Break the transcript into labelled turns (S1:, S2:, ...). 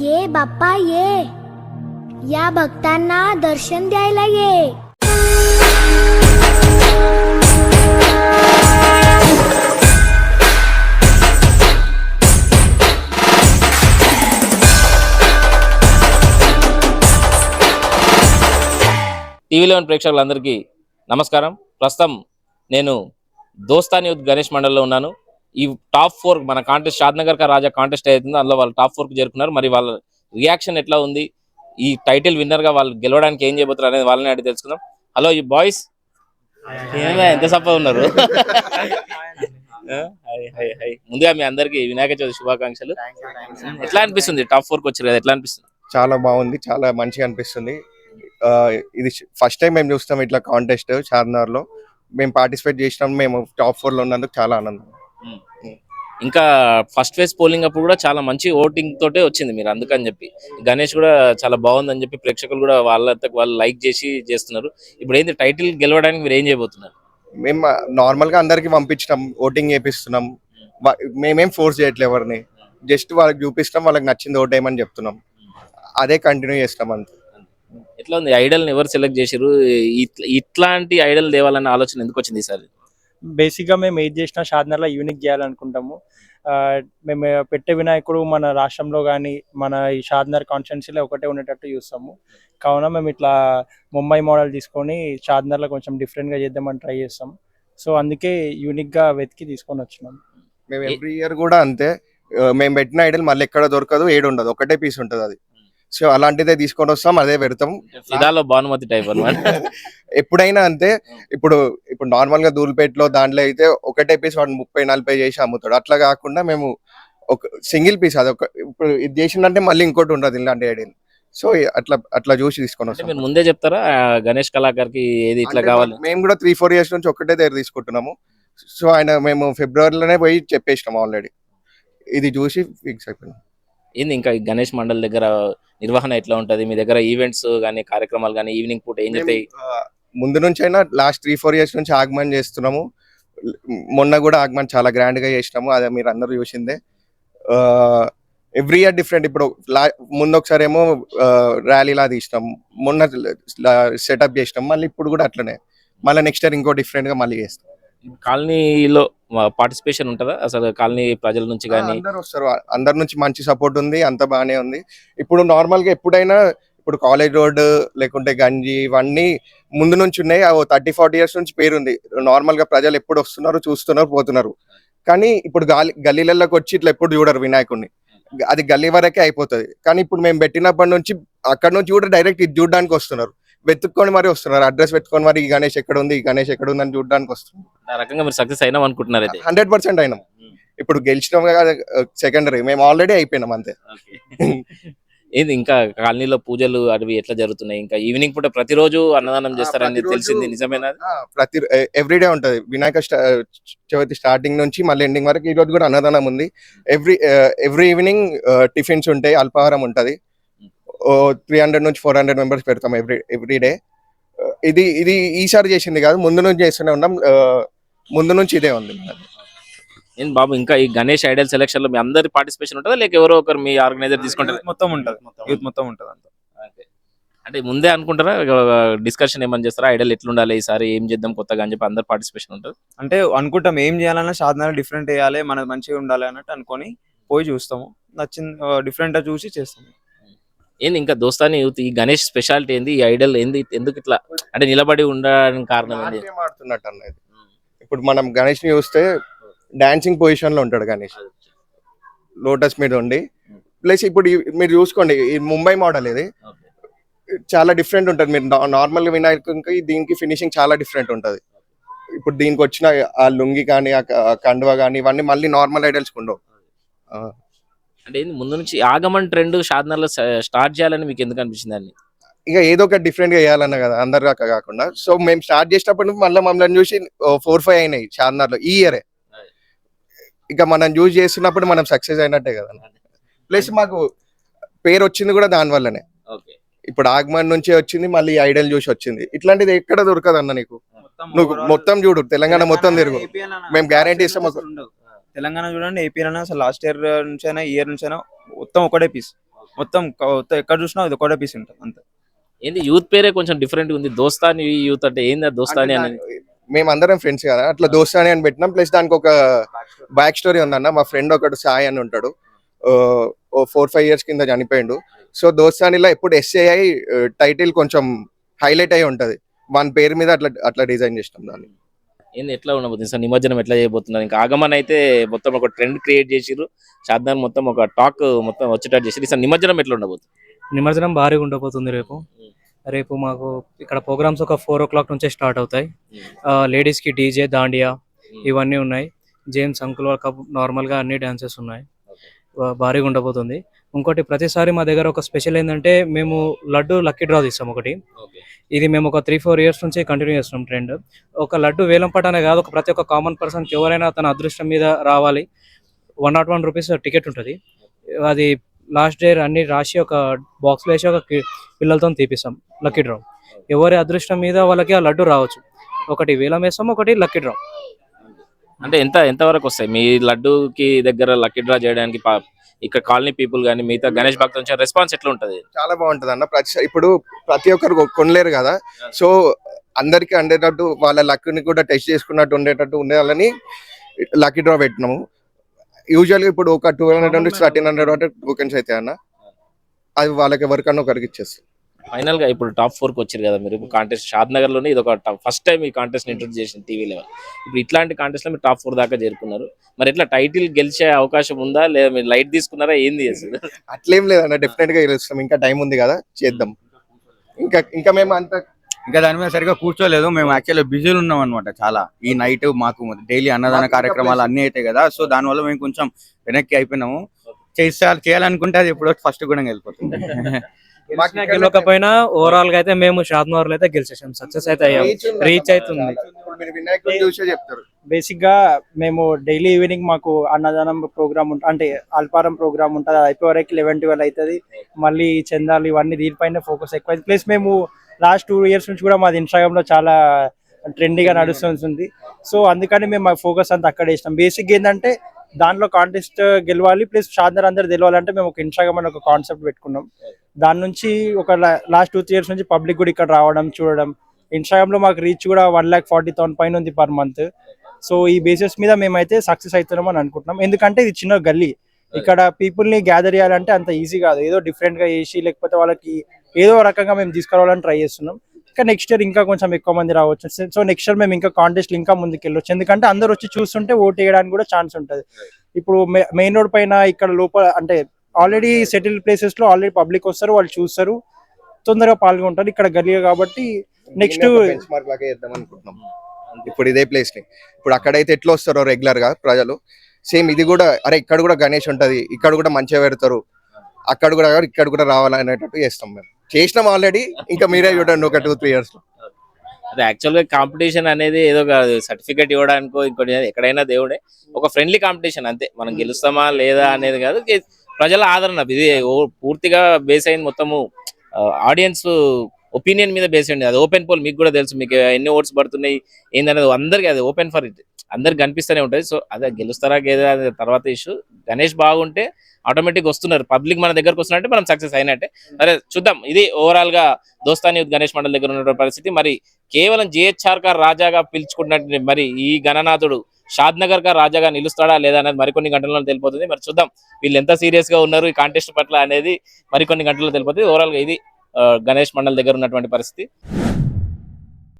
S1: ये बाप्पा ये या भक्तांना दर्शन द्यायला ये
S2: టీవీలో ఉన్న ప్రేక్షకులందరికీ నమస్కారం ప్రస్తుతం నేను దోస్తాని యూత్ గణేష్ మండలిలో ఉన్నాను ఈ టాప్ ఫోర్ మన కాంటెస్ట్ షాద్నగర్ కా రాజా కాంటెస్ట్ అవుతుందో అందులో వాళ్ళు టాప్ ఫోర్కి చేరుకున్నారు. మరి వాళ్ళ రియాక్షన్ ఎట్లా ఉంది? ఈ టైటిల్ విన్నర్గా వాళ్ళు గెలవడానికి ఏం చేయబోతున్నారు అనేది వాళ్ళని అడిగి తెలుసుకుందాం. హలో ఈ బాయ్స్. ఏమే ఎంత సప్ప ఉన్నారు? ఆ, హాయ్, హాయ్, హాయ్. ముందుగా మీ అందరికి వినాయక చవితి శుభాకాంక్షలు. ఎట్లా అనిపిస్తుంది? టాప్ ఫోర్కి వచ్చారు కదా ఎట్లా అనిపిస్తుంది?
S3: చాలా బాగుంది చాలా మంచిగా అనిపిస్తుంది. ఇది ఫస్ట్ టైం మేము చూస్తాం ఇట్లా కాంటెస్ట్ చార్మినార్లో మేము పార్టిసిపేట్ చేసినాం మేము టాప్ ఫోర్లో ఉన్నందుకు చాలా ఆనందం.
S2: ఇంకా ఫస్ట్ ఫేజ్ పోలింగ్ అప్పుడు కూడా చాలా మంచి ఓటింగ్ తోటే వచ్చింది మీరు అందుకని చెప్పి. గణేష్ కూడా చాలా బాగుందని చెప్పి ప్రేక్షకులు కూడా వాళ్ళంతకు వాళ్ళు లైక్ చేసి చేస్తున్నారు. ఇప్పుడు ఏంది టైటిల్ గెలవడానికి మీరు ఏం చేయబోతున్నారు?
S3: మేము నార్మల్గా అందరికి పంపించినాం ఓటింగ్ చేపిస్తున్నాం. మేమేం. ఫోర్స్ చేయట్లేదు ఎవరిని. జస్ట్ వాళ్ళకి చూపిస్తాం వాళ్ళకి నచ్చింది ఓటేయమని చెప్తున్నాం. అదే కంటిన్యూ చేస్తాం అంతే.
S2: ఎట్లా ఉంది ఐడల్ ఎవరు సెలెక్ట్ ఇట్ల- ఇట్లాంటి ఐడల్ తేవాలన్న ఆలోచన ఎందుకు వచ్చింది ఈసారి?
S4: బేసిక్గా మేము ఏది చేసినా షాద్నర్లో యూనిక్ చేయాలనుకుంటాము. మేము పెట్టే వినాయకుడు మన రాష్ట్రంలో కానీ మన ఈ షాద్నర్ కాన్స్టిట్యున్సీలో ఒకటే ఉండేటట్టు చూస్తాము. కావున మేము ఇట్లా ముంబై మోడల్ తీసుకొని షాద్నర్లో కొంచెం డిఫరెంట్గా చేద్దామని ట్రై చేస్తాం. సో అందుకే యూనిక్గా వెతికి తీసుకొని వచ్చినాం.
S3: మేము ఎవ్రీ ఇయర్ కూడా అంతే. మేము పెట్టిన ఐడల్ మళ్ళీ ఎక్కడ దొరకదు ఏడు ఉండదు ఒకటే పీస్ ఉంటుంది అది. సో అలాంటిదే తీసుకొని వస్తాం అదే పెడతాం.
S2: ఫిదాలో భానుమతి టైప్ అన్నమాట.
S3: ఎప్పుడైనా అంతే. ఇప్పుడు ఇప్పుడు నార్మల్గా ధూల్పేటలో దాంట్లో అయితే ఒకటే పీస్ వాడు ముప్పై నలభై చేసి అమ్ముతాడు. అట్లా కాకుండా మేము ఒక సింగిల్ పీస్ అది ఒక ఇప్పుడు ఇది చేసిందంటే మళ్ళీ ఇంకోటి ఉండదు ఇలాంటి ఐడియా సో అట్లా అట్లా చూసి తీసుకొని వస్తాం.
S2: మీరు ముందే చెప్తారా? గణేష్ కళాకార్కి ఏది ఇట్లా కావాలి?
S3: మేము కూడా త్రీ ఫోర్ ఇయర్స్ నుంచి ఒకటే దగ్గర తీసుకుంటున్నాము. సో ఆయన మేము ఫిబ్రవరిలోనే పోయి చెప్పేసినాం ఆల్రెడీ ఇది చూసి ఫిక్స్ అయిపోయినాం
S2: ఏంది ఇంకా గణేష్ మండల్ దగ్గర నిర్వహణ ఎట్లా ఉంటది? మీ దగ్గర ఈవెంట్స్ కానీ కార్యక్రమాలు కానీ ఈవినింగ్ పూట ఏం
S3: ఆ, ముందు నుంచి అయినా లాస్ట్ త్రీ ఫోర్ ఇయర్స్ నుంచి ఆగమన్ చేస్తున్నాము. మొన్న కూడా ఆగమన్ చాలా గ్రాండ్గా చేసినాము. అదే మీరు అందరూ చూసిందే. ఎవ్రీ ఇయర్ డిఫరెంట్ ఇప్పుడు లా- ముందు ఒకసారి ఏమో ర్యాలీలా తీసినాం. మొన్న సెటప్ చేసినాం. మళ్ళీ ఇప్పుడు కూడా అట్లనే. మళ్ళీ నెక్స్ట్ ఇయర్ ఇంకో డిఫరెంట్గా మళ్ళీ చేస్తాం.
S2: కాలనీలో పార్టిసిపేషన్ ఉంటుందా? అసలు కాలనీ ప్రజల నుంచి కానీ
S3: అందరూ వస్తారు. అందరి నుంచి మంచి సపోర్ట్ ఉంది అంత బాగానే ఉంది. ఇప్పుడు నార్మల్గా ఎప్పుడైనా ఇప్పుడు కాలేజ్ రోడ్ లేకుంటే గంజి ఇవన్నీ ముందు నుంచి ఉన్నాయి. థర్టీ ఫార్టీ ఇయర్స్ నుంచి పేరుంది నార్మల్గా ప్రజలు ఎప్పుడు వస్తున్నారు చూస్తున్నారు పోతున్నారు. కానీ ఇప్పుడు గాలి గల్లీలలోకి వచ్చి ఇట్లా ఎప్పుడు చూడరు వినాయకుడిని అది గల్లీ వరకే అయిపోతుంది. కానీ ఇప్పుడు మేము పెట్టినప్పటి నుంచి అక్కడ నుంచి కూడా డైరెక్ట్ ఇది చూడడానికి వస్తున్నారు. వెతుక్కొని మరి వస్తున్నారు. అడ్రస్ పెట్టుకొని మరి ఈ గణేష్ ఎక్కడ ఉంది ఈ గణేష్ ఎక్కడ ఉంది అని చూడడానికి వస్తున్నారు.
S2: ఆ రకంగా మీరు సక్సెస్ అయినాం అనుకుంటున్నారు అయితే.
S3: హండ్రెడ్ పర్సెంట్ అయినాం. ఇప్పుడు గెలిచినాం సెకండరీ. మేము ఆల్రెడీ అయిపోయినాం అంతే.
S2: ఏంది ఇంకా కాలనీలో పూజలు అవి ఎట్లా జరుగుతున్నాయి? ఇంకా ఈవినింగ్ పూట ప్రతిరోజు అన్నదానం చేస్తారని తెలిసింది. నిజమేనా
S3: ప్రతి ఎవ్రీడే ఉంటది. వినాయక చవితి స్టార్టింగ్ నుంచి మళ్ళీ ఎండింగ్ వరకు ఈ రోజు కూడా అన్నదానం ఉంది. ఎవ్రీ ఎవ్రీ ఈవినింగ్ టిఫిన్స్ ఉంటాయి అల్పాహారం ఉంటది. త్రీ హండ్రెడ్ నుంచి ఫోర్ హండ్రెడ్ మెంబర్స్ పెడతాం ఎవ్రీ ఎవ్రీ డే ఇది ఇది ఈసారి చేసింది కాదు ముందు నుంచి చేస్తూనే ఉన్నాం. ఆ, ముందు నుంచి ఇదే ఉంది.
S2: ఏంది బాబు ఇంకా ఈ గణేష్ ఐడల్ సెలక్షన్లో మీ అందరి పార్టిసిపేషన్ ఉంటుందా? లేక ఎవరో ఒకరు మీ ఆర్గనైజర్ తీసుకుంటారు?
S5: మొత్తం ఉంటది. యూత్ మొత్తం ఉంటది అంతా.
S2: అంటే ముందే అనుకుంటారా? డిస్కషన్ ఏమని చేస్తారా? ఐడల్ ఎట్లుండాలి ఈసారి? ఏం చేద్దాం కొత్తగా అని చెప్పి అందరు పార్టిసిపేషన్ ఉంటుంది?
S5: అంటే అనుకుంటాం ఏం చేయాలన్నా సాధనాలు డిఫరెంట్ వేయాలి మనది మంచిగా ఉండాలి అన్నట్టు అనుకొని పోయి చూస్తాము. నచ్చింది డిఫరెంట్గా చూసి చేస్తాము.
S2: ఏంది ఇంకా దోస్తాని యూత్ ఈ గణేష్ స్పెషాలిటీ ఏంది? ఈ ఐడల్ ఏంది? ఎందుకు ఇట్లా అంటే నిలబడి ఉండడానికి కారణం ఏంది?
S3: నాట్యం ఆడుతున్నట్టు అన్నది. ఇప్పుడు మనం గణేష్ని చూస్తే డాన్సింగ్ పొజిషన్లో ఉంటాడు గణేష్. లోటస్ మీద ఉండి. ప్లస్ ఇప్పుడు ఈ- మీరు చూసుకోండి ఈ ముంబై మోడల్ ఇది. చాలా డిఫరెంట్ ఉంటుంది. మీరు నార్మల్ వినాయకునికి దీనికి ఫినిషింగ్ చాలా డిఫరెంట్ ఉంటుంది. ఇప్పుడు దీనికి వచ్చిన ఆ లుంగి కానీ ఆ క- ఆ కండువ కానీ ఇవన్నీ మళ్ళీ నార్మల్ ఐడల్స్ ఉండవు. ఆ,
S2: అంటే ముందు నుంచి ఆగమన్ ట్రెండ్ షాద్నర్లో స్టార్ట్ చేయాలని మీకు ఎందుకు అనిపించింది అని
S3: ఇక ఏదో ఒక డిఫరెంట్గా వేయాలన్న కదా అందరు దాకా కాకుండా. సో మేము స్టార్ట్ చేసినప్పటి నుంచి మళ్ళీ మమ్మల్ని చూసి ఫోర్ ఫైవ్ అయినాయి చార్మినార్లో ఈ ఇయరే ఇక మనం చూస్ చేస్తున్నప్పుడు మనం సక్సెస్ అయినట్టే కదా. ప్లస్ మాకు పేరు వచ్చింది కూడా దాని వల్లనే.
S2: ఓకే
S3: ఇప్పుడు ఆగమన్ నుంచి వచ్చింది మళ్ళీ ఐడల్ చూసి వచ్చింది. ఇట్లాంటిది ఎక్కడ దొరకదు అన్న నీకు. నువ్వు మొత్తం చూడు తెలంగాణ మొత్తం తిరుగు. మేము guarantee ఇస్తాం.
S5: తెలంగాణ చూడండి ఏపీ అసలు లాస్ట్ ఇయర్ నుంచి అయినా ఇయర్ నుంచి అయినా మొత్తం ఒకటే పీస్ మొత్తం ఎక్కడ చూసినా ఇది ఒకటే పీస్ ఉంటుంది అంతే.
S2: ఏంది యూత్ పేరే కొంచెం డిఫరెంట్ ఉంది. దోస్తాని యూత్ అంటే ఏంది దోస్తాని అని?
S3: మేమందరం ఫ్రెండ్స్ కదా. అట్లా దోస్తాని అని పెట్టినాం. ప్లస్ దానికి ఒక బ్యాక్ స్టోరీ ఉందన్న. మా ఫ్రెండ్ ఒకడు సాయి అని ఉంటాడు. ఓ ఫోర్ ఫైవ్ ఇయర్స్ కింద చనిపోయిండు. సో దోస్తానిలో ఎప్పుడు ఎస్ఏఐ టైటిల్ కొంచెం హైలైట్ అయి ఉంటది. వన్ పేరు మీద అట్లా అట్లా డిజైన్ చేసినాం దాన్ని.
S2: ఏంది ఎట్లా ఉండబోతుంది? సార్ నిమజ్జనం ఎట్లా చేయబోతున్నారు? ఇంకా ఆగమన్ అయితే మొత్తం ఒక ట్రెండ్ క్రియేట్ చేసిర్రు. షాద్దాన్ మొత్తం ఒక టాక్ మొత్తం వచ్చేటట్టు చేసిర్రు. సార్ నిమజ్జనం ఎట్లా ఉండబోతుంది?
S6: నిమజ్జనం భారీగా ఉండబోతుంది రేపు. రేపు మాకు ఇక్కడ ప్రోగ్రామ్స్ ఒక ఫోర్ ఓ క్లాక్ నుంచే స్టార్ట్ అవుతాయి. లేడీస్కి డీజే దాండియా ఇవన్నీ ఉన్నాయి. జేమ్స్ అంకుల్ కప్ నార్మల్గా అన్ని డాన్సెస్ ఉన్నాయి. భారీగా ఉండబోతుంది. ఇంకోటి ప్రతిసారి మా దగ్గర ఒక స్పెషల్ ఏంటంటే మేము లడ్డు లక్కీ డ్రా తీస్తాం ఒకటి. ఇది మేము ఒక త్రీ ఫోర్ ఇయర్స్ నుంచి కంటిన్యూ చేస్తున్నాం ట్రెండ్. ఒక లడ్డు వేలం పటానే కాదు ఒక ప్రతి ఒక్క కామన్ పర్సన్కి ఎవరైనా తన అదృష్టం మీద రావాలి. One nought one rupees ticket ఉంటుంది. అది లాస్ట్ డే అన్ని రాసి ఒక బాక్స్ వేసి ఒక పిల్లలతో తీపిస్తాం లక్కీ డ్రా. ఎవరి అదృష్టం మీద వాళ్ళకి ఆ లడ్డు రావచ్చు. ఒకటి వేలం వేస్తాం ఒకటి లక్కీ డ్రా.
S2: అంటే ఎంత ఎంత వరకు వస్తాయి? మీ లడ్డూకి దగ్గర లక్కీ డ్రా చేయడానికి పా- ఇక్కడ కాలనీ పీపుల్ కానీ మిగతా గణేష్ భక్తుల నుంచి రెస్పాన్స్ ఎట్లా ఉంటది
S3: చాలా బాగుంటది అన్న. ప్రతి ఇప్పుడు ప్రతి ఒక్కరు కొనలేరు కదా? సో అందరికి అందేటట్టు వాళ్ళ లక్ని కూడా టెస్ట్ చేసుకున్నట్టు ఉండేటట్టు ఉండాలని లక్కీ డ్రా పెట్టినాము. యూజువల్గా ఇప్పుడు ఒక టూ హండ్రెడ్ నుండి థర్టీన్ హండ్రెడ్ అంటే టోకెన్స్ అయితే అన్న. అది వాళ్ళకి ఎవరికన్నా ఒకరికి ఇచ్చేస్తాం.
S2: ఫైనల్గా ఇప్పుడు టాప్ ఫోర్కి వచ్చారు కదా మీరు. కాంటెస్ట్ షాద్ నగర్లోనే ఇది ఒక ఫస్ట్ టైం ఈ కాంటెస్ట్ ఇంట్రొడ్యూస్ చేసిన టీవీ లెవెల్. ఇప్పుడు ఇట్లాంటి కాంటెస్ట్లో మీరు టాప్ ఫోర్ దాకా చేరుకున్నారు. మరి ఇట్లా టైటిల్ గెలిచే అవకాశం ఉందా? లేదా మీరు లైట్ తీసుకున్నారా? ఏంది అసలు?
S3: అట్లేం లేదన్న డెఫినెట్గా గెలుస్తాం. ఇంకా టైం ఉంది కదా చేద్దాం. ఇంకా ఇంకా మేము అంత
S7: ఇంకా దాని మీద సరిగా కూర్చోలేదు. మేము యాక్చువల్లీ బిజీలు ఉన్నాం అనమాట చాలా. ఈ నైట్ మాకు డైలీ అన్నదాన కార్యక్రమాలు అన్ని అవుతాయి కదా. సో దాని వల్ల మేము కొంచెం వెనక్కి అయిపోయినాము. చేసా చేయాలనుకుంటే అది ఎప్పుడో ఫస్ట్ కూడా వెళ్ళిపోతుంది.
S6: గెలవకపోయినా ఓవరాల్గా అయితే మేము షాద్నగర్లో అయితే గెలిచేసాం సక్సెస్ అయితే అయ్యాం. రీచ్ అవుతుంది
S3: చెప్తారు.
S4: బేసిక్గా మేము డైలీ ఈవినింగ్ మాకు అన్నదానం ప్రోగ్రామ్ ఉంటుంది అంటే అల్పారం ప్రోగ్రామ్ ఉంటుంది. అది అయిపోయే వరకు లెవెన్ ట్వెల్వ్ అవుతుంది మళ్ళీ చందాలు ఇవన్నీ దీనిపైన ఫోకస్ ఎక్కువ ప్లస్ మేము లాస్ట్ టూ ఇయర్స్ నుంచి కూడా మాది ఇన్స్టాగ్రామ్లో చాలా ట్రెండీగా నడుస్తుంది సో అందుకని మేము మా ఫోకస్ అంతా అక్కడ వేసినాం బేసిక్ ఏంటంటే దాంట్లో కాంటెస్ట్ గెలవాలి ప్లస్ షాదర్ అందరు గెలవాలంటే మేము ఒక ఇన్స్టాగ్రామ్ అని ఒక కాన్సెప్ట్ పెట్టుకున్నాం. దాని నుంచి ఒక లాస్ట్ టూ త్రీ ఇయర్స్ నుంచి పబ్లిక్ కూడా ఇక్కడ రావడం చూడడం. ఇన్స్టాగ్రామ్లో మాకు రీచ్ కూడా వన్ ల్యాక్ ఫార్టీ థౌసండ్ పైన ఉంది పర్ మంత్ సో ఈ బేసిస్ మీద మేమైతే సక్సెస్ అవుతున్నాం అని అనుకుంటున్నాం. ఎందుకంటే ఇది చిన్న గల్లీ. ఇక్కడ పీపుల్ని గ్యాదర్ చేయాలంటే అంత ఈజీ కాదు. ఏదో డిఫరెంట్గా చేసి లేకపోతే వాళ్ళకి ఏదో రకంగా మేము తీసుకురావాలని ట్రై చేస్తున్నాం. ఇంకా నెక్స్ట్ ఇయర్ ఇంకా కొంచెం ఎక్కువ మంది రావచ్చు. సో నెక్స్ట్ ఇయర్ మేము ఇంకా కాంటెస్ట్ ఇంకా ముందుకు వెళ్ళొచ్చు ఎందుకంటే అందరు వచ్చి చూస్తుంటే ఓట్ వేయడానికి కూడా ఛాన్స్ ఉంటుంది. ఇప్పుడు మెయిన్ రోడ్ పైన ఇక్కడ లోపల అంటే ఆల్రెడీ సెటిల్ ప్లేసెస్లో ఆల్రెడీ పబ్లిక్ వస్తారు వాళ్ళు చూస్తారు. తొందరగా పాల్గొంటారు. ఇక్కడ గల్లీ కాబట్టి నెక్స్ట్
S3: ఇప్పుడు ఇదే ప్లేస్ని. ఇప్పుడు అక్కడైతే ఎట్లా వస్తారో రెగ్యులర్గా ప్రజలు. సేమ్ ఇది కూడా అరే ఇక్కడ కూడా గణేష్ ఉంటది. ఇక్కడ కూడా మంచిగా పెడతారు. అక్కడ కూడా ఇక్కడ కూడా రావాలనేటట్టు చేస్తాం మేము. చేసినాం ఆల్రెడీ ఇంకా మీరే చూడండి ఒక టూ త్రీ ఇయర్స్లో.
S2: అదే యాక్చువల్గా కాంపిటీషన్ అనేది ఏదో సర్టిఫికేట్ ఇవ్వడానికో ఇంకోటి ఎక్కడైనా దేవుడే. ఒక ఫ్రెండ్లీ కాంపిటీషన్ అంతే. మనం గెలుస్తామా లేదా అనేది కాదు ప్రజల ఆదరణ. ఇది పూర్తిగా బేస్ అయింది మొత్తము ఆడియన్స్ ఒపీనియన్ మీద బేస్ అయింది. అది ఓపెన్ పోల్ మీకు కూడా తెలుసు మీకు ఎన్ని ఓట్స్ పడుతున్నాయి ఏందనేది అందరికి అది ఓపెన్ ఫర్ ఇట్ అందరికి కనిపిస్తూనే ఉంటుంది. సో అదే గెలుస్తారా గేదా తర్వాత ఇష్యూ గణేష్ బాగుంటే ఆటోమేటిక్ వస్తున్నారు. పబ్లిక్ మన దగ్గరకు వస్తున్నట్టే మనం సక్సెస్ అయినట్టే. సరే చూద్దాం. ఇది ఓవరాల్గా దోస్తాని గణేష్ మండల్ దగ్గర ఉన్న పరిస్థితి. మరి కేవలం జిహెచ్ఆర్ కార్ రాజాగా పిలుచుకున్నట్టు మరి ఈ గణనాథుడు షాద్ నగర్ కార్ రాజాగా నిలుస్తాడా లేదా అనేది మరికొన్ని గంటల్లో తెలిపోతుంది. మరి చూద్దాం. వీళ్ళు ఎంత సీరియస్గా ఉన్నారు ఈ కాంటెస్ట్ పట్ల అనేది మరికొన్ని గంటల్లో తెలిపోతుంది. ఓవరాల్గా ఇది గణేష్ మండల్ దగ్గర ఉన్నటువంటి పరిస్థితి.